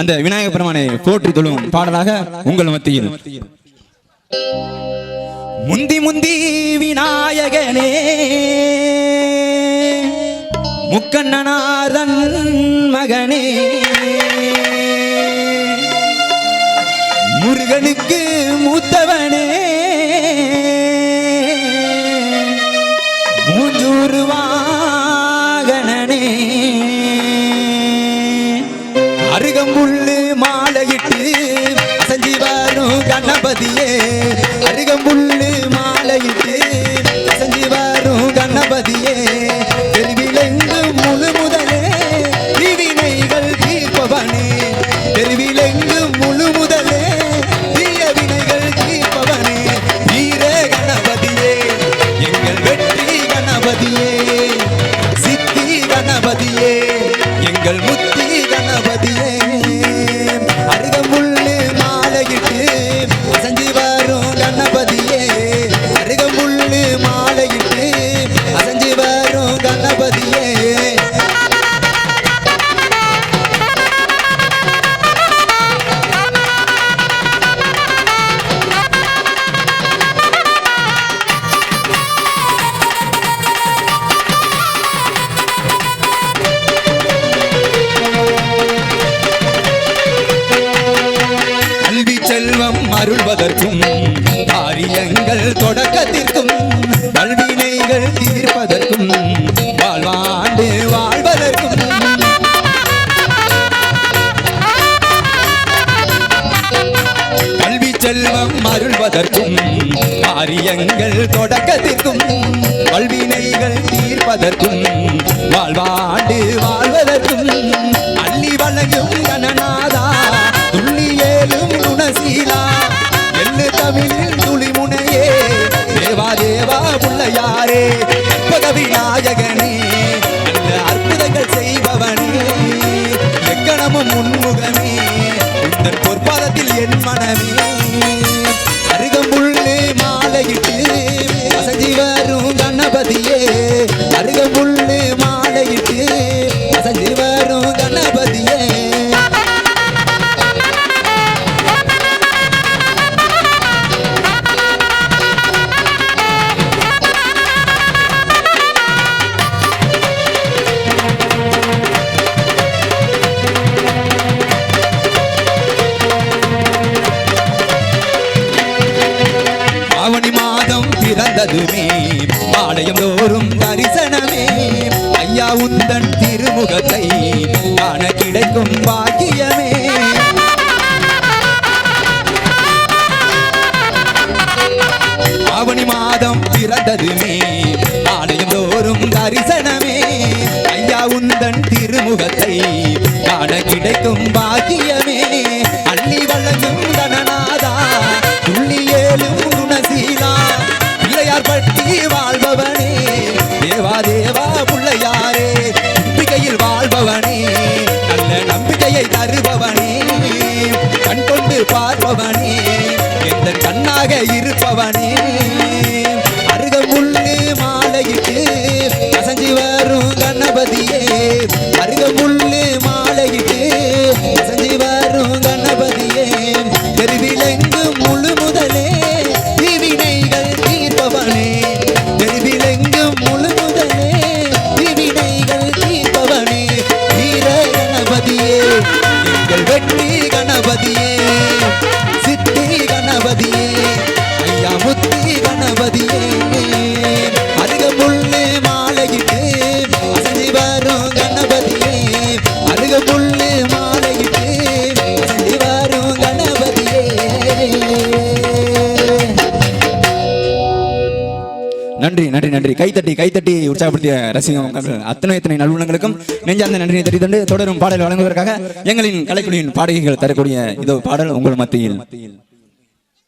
அந்த விநாயக பெருமானை போற்றி தொழும் பாடலாக உங்கள் மத்தியில். முந்தி முந்தி விநாயகனே முக்கண்ணனாதன் மகனே முருகனுக்கு மூத்தவனே மூஞ்சூறு வாகனனே. அருகம்புள்ளு மாலையிட்டு அசஞ்சி வரும் கணபதியே. அருகம்புள்ளு மாலையிட்டு அசஞ்சி வரும் கணபதியே. தெருவிலெங்கு முழு முதலே தீவினைகள் தீர்ப்பவனே. தெருவிலெங்கு முழு முதலே தீய வினைகள் தீர்ப்பவனே. வீர கணபதியே எங்கள் வெற்றி கணபதியே. சித்தி கணபதியே எங்கள் முத்தி செல்வம் அருள்வதற்கும் காரியங்கள் தொடக்கத்திற்கும் கல்வினைகள் தீர்ப்பதற்கும் வாழ்வாண்டு வாழ்வதற்கும். கல்வி செல்வம் அருள்வதற்கும் காரியங்கள் தொடக்கத்திற்கும் கல்வினைகள் தீர்ப்பதற்கும் வாழ்வாண்டு வாழ்வதற்கும். அள்ளி வழங்கும் புள்ளையாரே கற்பக விநாயகனே நல்ல அற்புதங்கள் செய்பவனே எக்கணமும் முன்முகமே இந்த பொற்பாதத்தில் என் மனமே. அருகமுள்ளே மாலையிட்டு அசஞ்சி வரும் கணபதியே அருகமுள்ள பிறந்ததுமே. பாளையம் தோறும் தரிசனமே. ஐயா உந்தன் திருமுகத்தை காண கிடைக்கும் பாக்கியமே. ஆவணி மாதம் பிறந்ததுமே. ஆலயம் தோறும் தரிசனமே. ஐயா உந்தன் திருமுகத்தை காண கிடைக்கும் பாக்கியமே. தேவா பிள்ளையாரே நம்பிக்கையில் வாழ்பவனே நல்ல நம்பிக்கையை தருபவனே கண் கொண்டு பார்ப்பவனே எந்த கண்ணாக இருப்பவனே. அருகமுள்ளு மாலையிட்டு கசஞ்சி வரும் கணபதியே அருகமுள்ளு மாலையிட்டு கசஞ்சி வரும் எங்கள் வெற்றி கணபதியே. நன்றி நன்றி நன்றி. கைத்தட்டி கைத்தட்டி உற்சாகப்படுத்திய ரசிக அத்தனை எத்தனை நல்லுணங்களுக்கும் நெஞ்சார்ந்த நன்றியை தெரிவித்து தொடரும் பாடல் வழங்குவதற்காக எங்களின் கலைக்குழுவின் பாடகைகள் தரக்கூடிய இதோ பாடல் உங்கள் மத்தியில்.